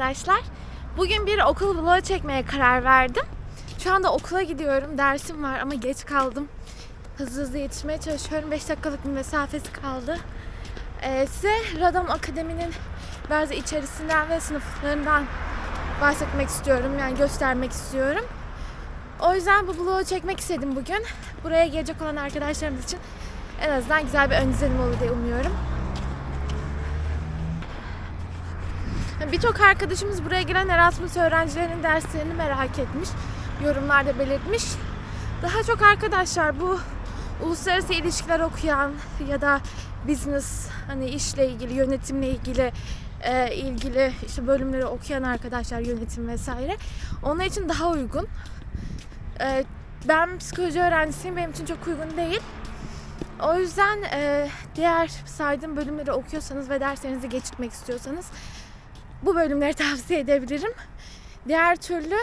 arkadaşlar. Bugün bir okul vlogu çekmeye karar verdim. Şu anda okula gidiyorum. Dersim var ama geç kaldım. Hızlı hızlı yetişmeye çalışıyorum. 5 dakikalık bir mesafesi kaldı. Ee, size Radom Akademi'nin bazı içerisinden ve sınıflarından bahsetmek istiyorum. Yani göstermek istiyorum. O yüzden bu vlogu çekmek istedim bugün. Buraya gelecek olan arkadaşlarımız için en azından güzel bir ön izlenim olur diye umuyorum. Birçok arkadaşımız buraya gelen Erasmus öğrencilerinin derslerini merak etmiş. Yorumlarda belirtmiş. Daha çok arkadaşlar bu uluslararası ilişkiler okuyan ya da business hani işle ilgili, yönetimle ilgili e, ilgili işte bölümleri okuyan arkadaşlar yönetim vesaire. Onlar için daha uygun. E, ben psikoloji öğrencisiyim. Benim için çok uygun değil. O yüzden e, diğer saydığım bölümleri okuyorsanız ve derslerinizi geçirmek istiyorsanız bu bölümleri tavsiye edebilirim. Diğer türlü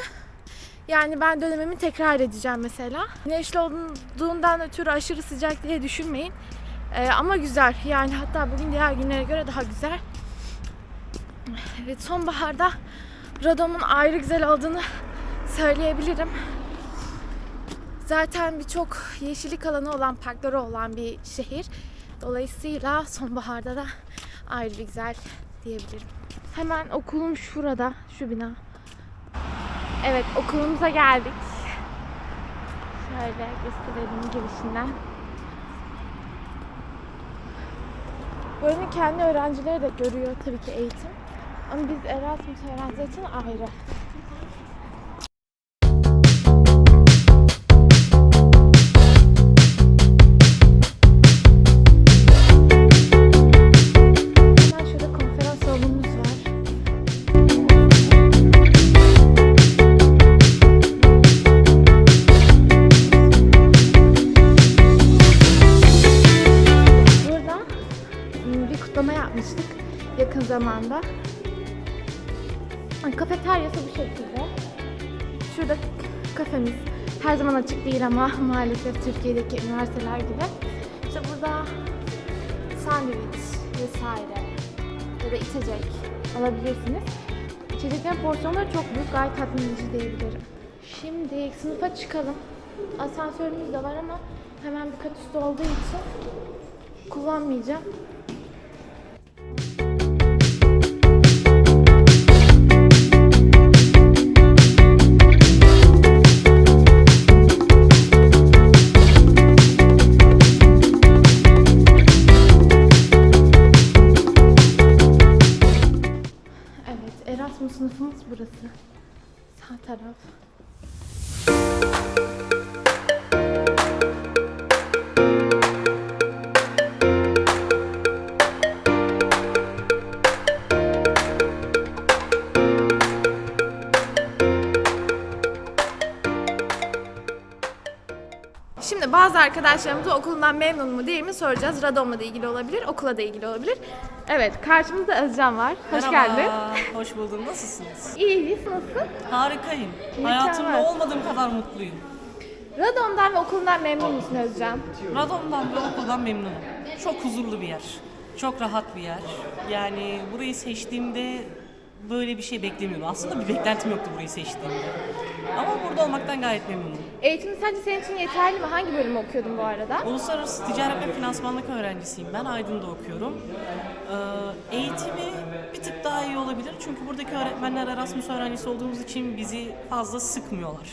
yani ben dönemimi tekrar edeceğim mesela. Güneşli olduğundan ötürü aşırı sıcak diye düşünmeyin. Ee, ama güzel. Yani hatta bugün diğer günlere göre daha güzel. Evet sonbaharda Radom'un ayrı güzel olduğunu söyleyebilirim. Zaten birçok yeşillik alanı olan, parkları olan bir şehir. Dolayısıyla sonbaharda da ayrı bir güzel diyebilirim. Hemen okulum şurada, şu bina. Evet, okulumuza geldik. Şöyle gösterelim girişinden. Buranın kendi öğrencileri de görüyor tabii ki eğitim. Ama biz Erasmus öğrenciler için ayrı. Zamanda. Kafeteryası bu şekilde. Şurada kafemiz her zaman açık değil ama maalesef Türkiye'deki üniversiteler gibi. İşte burada sandviç vesaire ya da içecek alabilirsiniz. İçeceklerin porsiyonları çok büyük, gayet tatmin edici diyebilirim. Şimdi sınıfa çıkalım. Asansörümüz de var ama hemen bir kat üstü olduğu için kullanmayacağım. Arkadaşlarımıza okulundan memnun mu değil mi soracağız. Radom'la da ilgili olabilir, okula da ilgili olabilir. Evet, karşımızda Özcan var. Hoş Merhaba, geldin. Hoş buldum. Nasılsınız? İyiyiz, nasılsın? Harikayım. Mükemmel. Hayatımda olmadığım kadar mutluyum. Radom'dan ve okulundan memnun musun Özcan? Radom'dan ve okuldan memnunum. Çok huzurlu bir yer. Çok rahat bir yer. Yani burayı seçtiğimde böyle bir şey beklemiyordum. Aslında bir beklentim yoktu burayı seçtiğimde. Ama burada olmaktan gayet memnunum. Eğitimin sence senin için yeterli mi? Hangi bölümü okuyordun bu arada? Uluslararası Ticaret ve Finansmanlık öğrencisiyim. Ben Aydın'da okuyorum. Ee, eğitimi bir tık daha iyi olabilir. Çünkü buradaki öğretmenler Erasmus öğrencisi olduğumuz için bizi fazla sıkmıyorlar.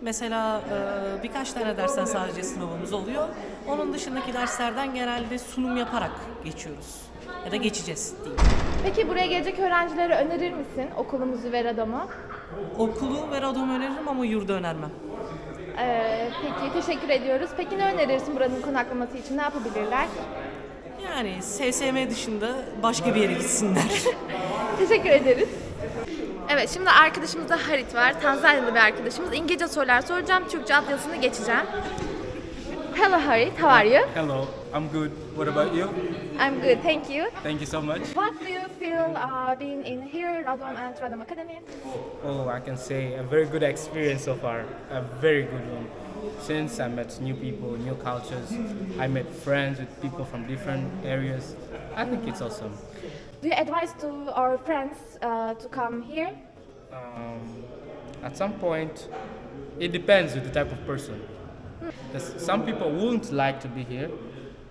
Mesela e, birkaç tane dersten sadece sınavımız oluyor. Onun dışındaki derslerden genelde sunum yaparak geçiyoruz. Ya da geçeceğiz diyeyim. Peki buraya gelecek öğrencilere önerir misin okulumuzu ve Radom'u? Okulu ve radomu öneririm ama yurdu önermem. Ee, peki teşekkür ediyoruz. Peki ne önerirsin buranın konaklaması için? Ne yapabilirler? Yani SSM dışında başka bir yere gitsinler. Teşekkür ederiz. Evet şimdi arkadaşımızda Harit var. Tanzanyalı bir arkadaşımız. İngilizce sorular soracağım. Türkçe altyazısını geçeceğim. Hello Harit, how are you? Hello, I'm good. What about you? I'm good, thank you. Thank you so much. What do you feel uh, being in here, Radom and Radom Academy? Oh, I can say a very good experience so far. A very good one. Since I met new people, new cultures, I met friends with people from different areas. I think it's awesome. Do you advise to our friends uh, to come here? Um, at some point, it depends with the type of person. There's- some people wouldn't like to be here,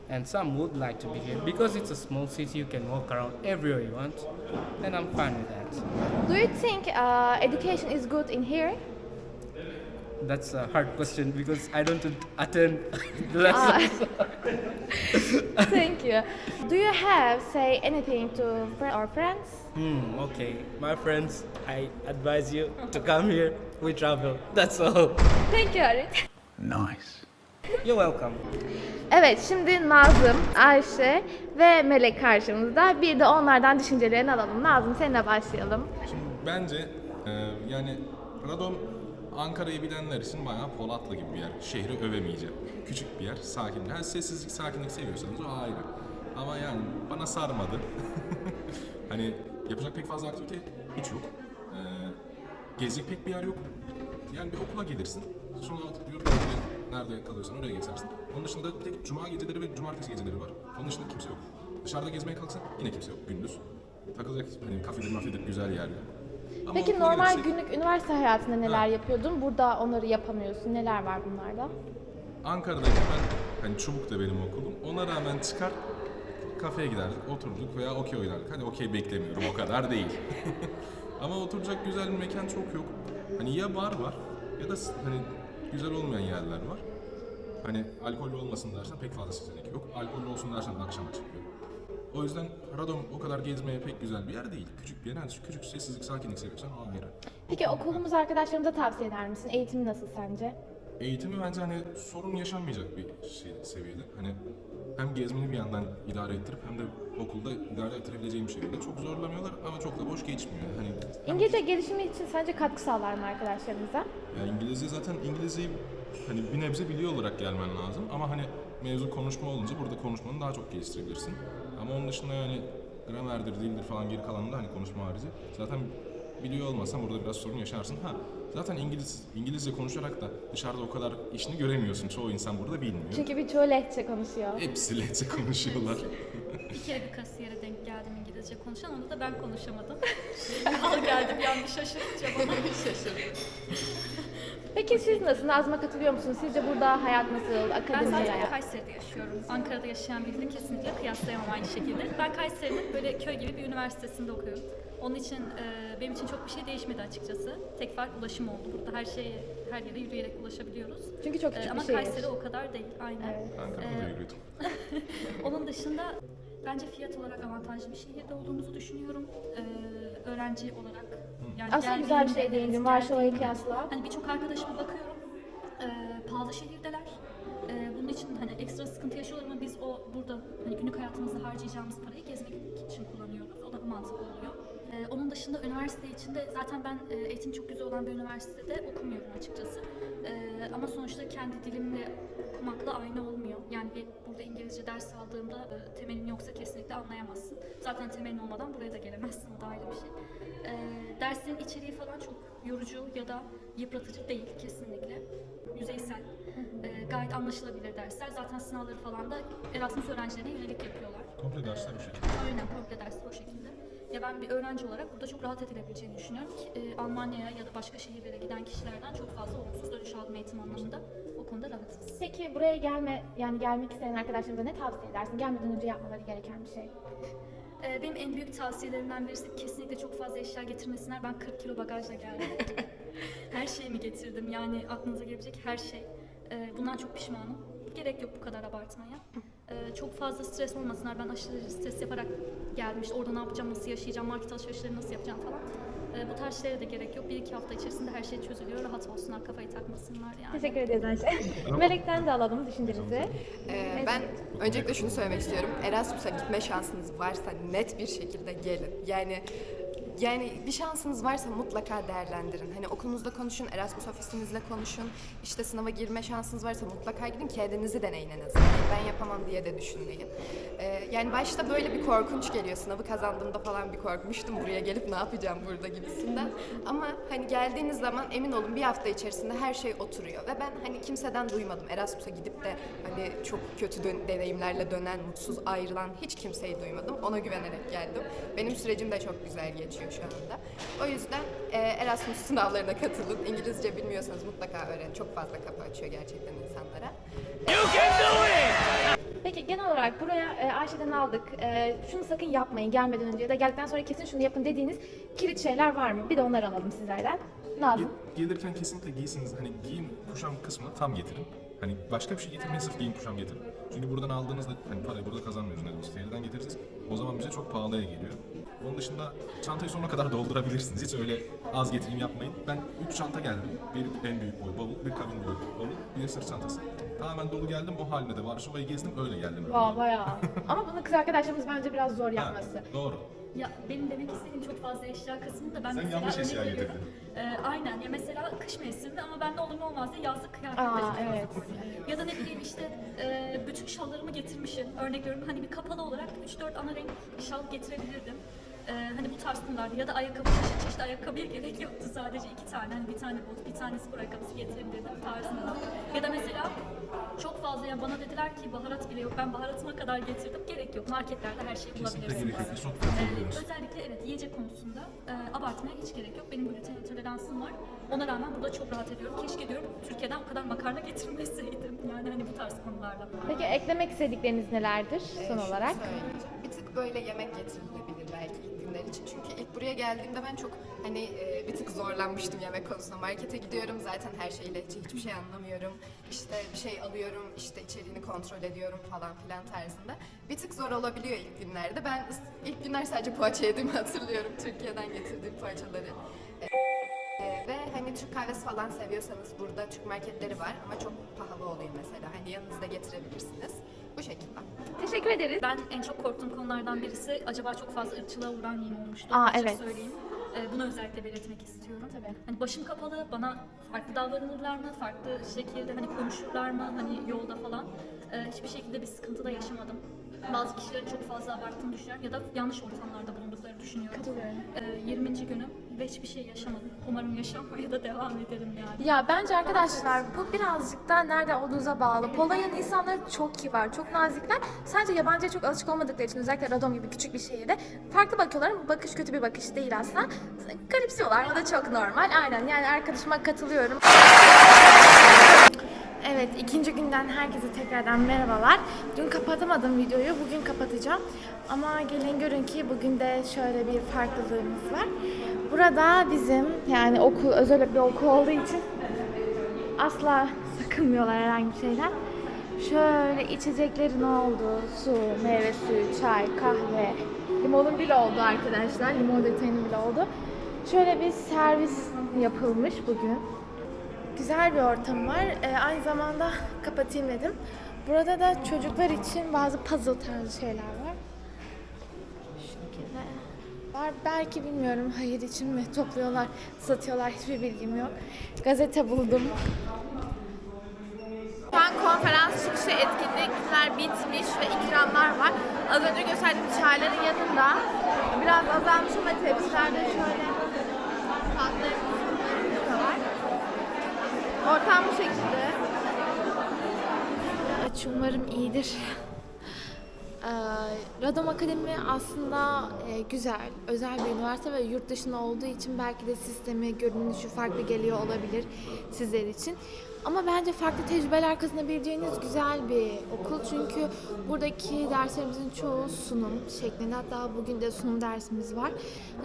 and some would like to be here because it's a small city. You can walk around everywhere you want, and I'm fine with that. Do you think uh, education is good in here? That's a hard question because I don't attend the lessons. Thank you. Do you have say anything to fr- our friends? Hmm, okay, my friends, I advise you to come here. We travel. That's all. Thank you Harit. Nice. You're welcome. Evet şimdi Nazım, Ayşe ve Melek karşımızda. Bir de onlardan düşüncelerini alalım. Nazım seninle başlayalım. Şimdi bence e, yani Radom Ankara'yı bilenler için bayağı Polatlı gibi bir yer. Şehri övemeyeceğim. Küçük bir yer, sakin. Ha, sessizlik, sakinlik seviyorsanız o ayrı. Ama yani bana sarmadı. hani yapacak pek fazla aktivite hiç yok. E, gezecek pek bir yer yok. Yani bir okula gelirsin. Sonra yurt nerede kalıyorsan oraya geçersin. Onun dışında bir tek cuma geceleri ve cumartesi geceleri var. Onun dışında kimse yok. Dışarıda gezmeye kalksan yine kimse yok gündüz. Takılacak hani kafedir mafedir güzel yerler. Ama Peki okula normal gelirsek- günlük üniversite hayatında neler yapıyordun? Burada onları yapamıyorsun. Neler var bunlarda? Ankara'dayken ben hani Çubuk da benim okulum. Ona rağmen çıkar kafeye giderdik, oturduk veya okey oynardık. Hadi okey beklemiyorum o kadar değil. Ama oturacak güzel bir mekan çok yok. Hani ya bar var ya da s- hani güzel olmayan yerler var. Hani alkollü olmasın dersen pek fazla seçenek yok. Alkollü olsun dersen de akşama çıkıyor. O yüzden Radom o kadar gezmeye pek güzel bir yer değil. Küçük bir yer. Yani küçük sessizlik, sakinlik seviyorsan o ayrı. Peki okulumuz arkadaşlarımıza tavsiye eder misin? Eğitimi nasıl sence? Eğitimi bence hani sorun yaşanmayacak bir şey seviyede. Hani hem gezmeni bir yandan idare ettirip hem de okulda idare ettirebileceğim seviyede. Çok zorlamıyorlar ama çok da boş geçmiyor. Hani İngilizce gelişimi için sence katkı sağlar mı arkadaşlarımıza? Yani İngilizce zaten İngilizceyi hani bir nebze biliyor olarak gelmen lazım ama hani mevzu konuşma olunca burada konuşmanı daha çok geliştirebilirsin. Ama onun dışında yani gramerdir, dildir falan geri kalanında hani konuşma harici zaten biliyor olmasan burada biraz sorun yaşarsın. Ha zaten İngiliz İngilizce konuşarak da dışarıda o kadar işini göremiyorsun. Çoğu insan burada bilmiyor. Çünkü birçoğu lehçe konuşuyor. Hepsi lehçe konuşuyorlar. Bir kere bir kasiyere denk geldim İngilizce konuşan, onu da ben konuşamadım. Kal geldi bir an bir şaşırınca bana. Peki siz nasıl? Nazım'a katılıyor musunuz? Sizce burada hayat nasıl? Ben Akademi zaten hayat? Kayseri'de yaşıyorum. Ankara'da yaşayan biriyle kesinlikle kıyaslayamam aynı şekilde. Ben Kayseri'nin böyle köy gibi bir üniversitesinde okuyorum. Onun için e, benim için çok bir şey değişmedi açıkçası. Tek fark ulaşım oldu. Burada her şeye, her yere yürüyerek ulaşabiliyoruz. Çünkü çok E, küçük ama bir şehir. Kayseri o kadar değil. Aynen. Evet. Ankara'da yürüyordum. Onun dışında bence fiyat olarak avantajlı bir şehirde olduğumuzu düşünüyorum. Ee, öğrenci olarak. Yani Aslında güzel bir şey değildim. evet, Varşova'yı geldiğimde- kıyasla. Hani birçok arkadaşıma bakıyorum. Ee, pahalı şehirdeler. Ee, bunun için hani ekstra sıkıntı yaşıyorlar ama biz o burada hani günlük hayatımızda harcayacağımız parayı gezmek için kullanıyoruz. O da mantıklı oluyor. Ee, onun dışında üniversite içinde zaten ben e, eğitim çok güzel olan bir üniversitede okumuyorum açıkçası. Ama sonuçta kendi dilimle okumakla aynı olmuyor. Yani burada İngilizce ders aldığımda e, temelin yoksa kesinlikle anlayamazsın. Zaten temelin olmadan buraya da gelemezsin. O da ayrı bir şey. Ee, derslerin içeriği falan çok yorucu ya da yıpratıcı değil kesinlikle. Yüzeysel. Ee, gayet anlaşılabilir dersler. Zaten sınavları falan da Erasmus öğrencilerine yönelik yapıyorlar. Komple dersler bu şekilde. Aynen komple dersler o şekilde. Ya ben bir öğrenci olarak burada çok rahat edilebileceğini düşünüyorum ki e, Almanya'ya ya da başka şehirlere giden kişilerden çok fazla olumsuz dönüş aldım eğitim anlamında. O konuda rahatız. Peki buraya gelme yani gelmek isteyen arkadaşlarımıza ne tavsiye edersin? Gelmeden önce yapmaları gereken bir şey. Ee, benim en büyük tavsiyelerimden birisi kesinlikle çok fazla eşya getirmesinler. Ben 40 kilo bagajla geldim. her şeyimi getirdim. Yani aklınıza gelebilecek her şey. Ee, bundan çok pişmanım. Gerek yok bu kadar abartmaya. Ee, çok fazla stres olmasınlar. Ben aşırı stres yaparak geldim. İşte orada ne yapacağım, nasıl yaşayacağım, market alışverişleri nasıl yapacağım falan. Ee, bu tarz şeylere de gerek yok. Bir iki hafta içerisinde her şey çözülüyor. Rahat olsunlar, kafayı takmasınlar yani. Teşekkür ederiz Ayşe. Melek'ten de alalım düşüncenizi. Ee, ben öncelikle şunu söylemek istiyorum. Erasmus'a gitme şansınız varsa net bir şekilde gelin. Yani yani bir şansınız varsa mutlaka değerlendirin. Hani okulunuzda konuşun, Erasmus ofisinizle konuşun. İşte sınava girme şansınız varsa mutlaka gidin. Kendinizi deneyin en azından. Ben yapamam diye de düşünmeyin. Ee, yani başta böyle bir korkunç geliyor. Sınavı kazandığımda falan bir korkmuştum. Buraya gelip ne yapacağım burada gibisinden. Ama hani geldiğiniz zaman emin olun bir hafta içerisinde her şey oturuyor. Ve ben hani kimseden duymadım. Erasmus'a gidip de hani çok kötü dön- deneyimlerle dönen, mutsuz ayrılan hiç kimseyi duymadım. Ona güvenerek geldim. Benim sürecim de çok güzel geçiyor şu anda. O yüzden e, Erasmus sınavlarına katılın. İngilizce bilmiyorsanız mutlaka öğrenin. Çok fazla kapı açıyor gerçekten insanlara. Peki genel olarak buraya e, Ayşe'den aldık. E, şunu sakın yapmayın gelmeden önce ya da geldikten sonra kesin şunu yapın dediğiniz kilit şeyler var mı? Bir de onları alalım sizlerden. Nazım. Gel- Gelirken kesinlikle giysiniz. Hani giyim kuşam kısmını tam getirin. Hani başka bir şey getirmeyin sırf giyim kuşam getirin. Çünkü buradan aldığınızda hani parayı burada kazanmıyoruz ne demek Şehirden getirirsiniz. O zaman bize çok pahalıya geliyor. Onun dışında çantayı sonuna kadar doldurabilirsiniz. Hiç öyle az getirim yapmayın. Ben 3 çanta geldim. Bir en büyük boy bavul, bir kabin boy bavul, bir de sırt çantası. Tamamen dolu geldim. O halinde de Varşova'yı gezdim öyle geldim. Aa, bayağı. Ama bunu kız arkadaşlarımız bence biraz zor yapması. doğru. Ya benim demek istediğim çok fazla eşya kısmında ben Sen mesela yanlış örnek eşya veriyorum. getirdin. Ee, aynen ya mesela kış mevsiminde ama ben de olur mu olmaz diye yazlık kıyafetleri Aa, çok fazla evet. koydum. Ya da ne bileyim işte e, bütün şallarımı getirmişim. Örnek veriyorum hani bir kapalı olarak 3-4 ana renk şal getirebilirdim. Ee, hani bu tarz konularda ya da ayakkabı çeşit çeşit ayakkabıya gerek yoktu sadece iki tane hani bir tane bot bir tane spor ayakkabısı getirebilirdim tarzında. Ya da mesela çok fazla ya bana dediler ki baharat bile yok ben baharatıma kadar getirdim gerek yok marketlerde her şeyi Kesinlikle bulabilirsiniz. gerek yok. Biz çok Ee, özellikle evet yiyecek konusunda e, abartmaya hiç gerek yok. Benim gluten intoleransım var. Ona rağmen burada çok rahat ediyorum. Keşke diyorum Türkiye'den o kadar makarna getirmeseydim. Yani hani bu tarz konularda. Peki eklemek istedikleriniz nelerdir son Şunu olarak? söyleyeceğim. Bir tık böyle yemek getirilebilir belki ilk günler için. Çünkü ilk buraya geldiğimde ben çok hani e, bir tık zorlanmıştım yemek konusunda. Markete gidiyorum zaten her şeyle hiçbir şey anlamıyorum. İşte bir şey alıyorum işte içeriğini kontrol ediyorum falan filan tarzında. Bir tık zor olabiliyor ilk günlerde. Ben ilk günler sadece poğaça yediğimi hatırlıyorum. Türkiye'den getirdiğim poğaçaları. Ee, ve hani Türk kahvesi falan seviyorsanız burada Türk marketleri var ama çok pahalı oluyor mesela. Hani yanınızda getirebilirsiniz. Şekilde. Teşekkür ederiz. Ben en çok korktuğum konulardan birisi acaba çok fazla ırkçılığa uğrar mıyım olmuştu. Aa, Açık evet. söyleyeyim. Ee, bunu özellikle belirtmek istiyorum. Tabii. Hani başım kapalı, bana farklı davranırlar mı, farklı şekilde hani konuşurlar mı, hani yolda falan. Ee, hiçbir şekilde bir sıkıntı da yaşamadım. Bazı kişilerin çok fazla abarttığını düşünüyorum ya da yanlış ortamlarda bulunduklarını düşünüyorum. Katılıyorum. Ee, 20. günüm ve hiçbir şey yaşamadım. Umarım yaşamaya da devam ederim yani. Ya bence arkadaşlar bu birazcık da nerede olduğunuza bağlı. Polonya'nın insanları çok kibar, çok nazikler. Sadece yabancıya çok alışık olmadıkları için özellikle Radom gibi küçük bir şehirde farklı bakıyorlar ama bu bakış kötü bir bakış değil aslında. Garipsiyorlar, o da çok normal. Aynen yani arkadaşıma katılıyorum. Evet, ikinci günden herkese tekrardan merhabalar. Dün kapatamadım videoyu, bugün kapatacağım. Ama gelin görün ki bugün de şöyle bir farklılığımız var. Burada bizim yani okul, özel bir okul olduğu için asla sakınmıyorlar herhangi bir şeyden. Şöyle içeceklerin olduğu su, meyve suyu, çay, kahve, limonun bile oldu arkadaşlar. Limon detayının bile oldu. Şöyle bir servis yapılmış bugün. Güzel bir ortam var. Ee, aynı zamanda kapatayım dedim. Burada da çocuklar için bazı puzzle tarzı şeyler var. Şu şekilde. Var belki bilmiyorum hayır için mi topluyorlar, satıyorlar hiçbir bilgim yok. Gazete buldum. Şu an konferans çıkışı etkinlikler bitmiş ve ikramlar var. Az önce gösterdiğim çayların yanında biraz azalmış ama tepsilerde şöyle var. Ortam bu şekilde. Aç umarım iyidir. Ee, Radom Akademi aslında e, güzel, özel bir üniversite ve yurt dışında olduğu için belki de sistemi, görünüşü farklı geliyor olabilir sizler için. Ama bence farklı tecrübeler kazanabileceğiniz güzel bir okul. Çünkü buradaki derslerimizin çoğu sunum şeklinde. Hatta bugün de sunum dersimiz var.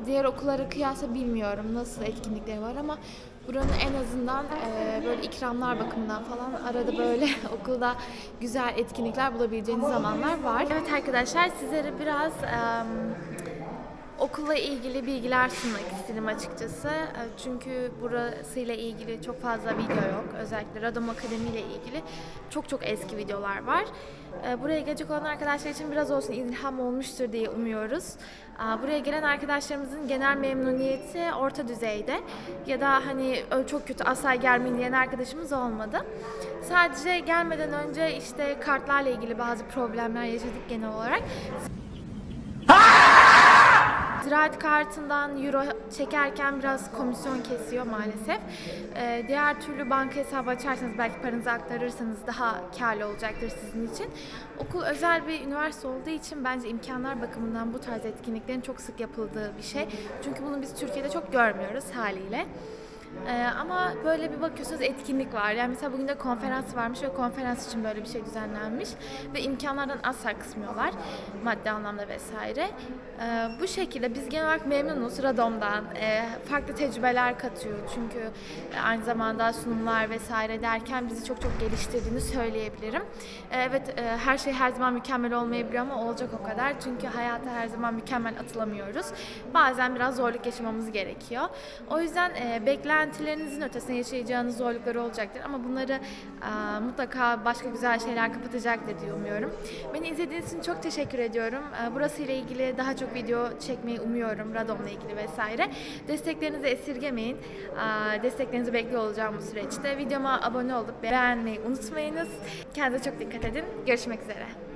Diğer okullara kıyasla bilmiyorum nasıl etkinlikleri var ama buranın en azından e, böyle ikramlar bakımından falan arada böyle okulda güzel etkinlikler bulabileceğiniz zamanlar var. Evet arkadaşlar sizlere biraz em, okulla ilgili bilgiler sunmak istedim açıkçası. E, Çünkü burasıyla ilgili çok fazla video yok. Özellikle Radom Akademi ile ilgili çok çok eski videolar var. E, Buraya gelecek olan arkadaşlar için biraz olsun ilham olmuştur diye umuyoruz. Aa, Buraya gelen arkadaşlarımızın genel memnuniyeti orta düzeyde ya da hani "Ö, çok kötü asla gelmeyin diyen arkadaşımız olmadı. Sadece gelmeden önce işte kartlarla ilgili bazı problemler yaşadık genel olarak. Ziraat kartından euro çekerken biraz komisyon kesiyor maalesef. Ee, diğer türlü banka hesabı açarsanız belki paranızı aktarırsanız daha karlı olacaktır sizin için. Okul özel bir üniversite olduğu için bence imkanlar bakımından bu tarz etkinliklerin çok sık yapıldığı bir şey. Çünkü bunu biz Türkiye'de çok görmüyoruz haliyle. Ee, ama böyle bir bakıyorsunuz etkinlik var. Yani mesela bugün de konferans varmış ve konferans için böyle bir şey düzenlenmiş. Ve imkanlardan asla kısmıyorlar. Maddi anlamda vesaire. Ee, bu şekilde biz genel olarak memnunuz Radom'dan. Ee, farklı tecrübeler katıyor. Çünkü e, aynı zamanda sunumlar vesaire derken bizi çok çok geliştirdiğini söyleyebilirim. Ee, evet e, her şey her zaman mükemmel olmayabiliyor ama olacak o kadar. Çünkü hayata her zaman mükemmel atılamıyoruz. Bazen biraz zorluk yaşamamız gerekiyor. O yüzden e, beklentilerinizin ötesine yaşayacağınız zorluklar olacaktır. Ama bunları e, mutlaka başka güzel şeyler kapatacaktır diye umuyorum. Beni izlediğiniz için çok teşekkür ediyorum. E, burası ile ilgili daha çok video çekmeyi umuyorum. Radom'la ilgili vesaire. Desteklerinizi esirgemeyin. E, desteklerinizi bekliyor olacağım bu süreçte. Videoma abone olup beğenmeyi unutmayınız. Kendinize çok dikkat edin. Görüşmek üzere.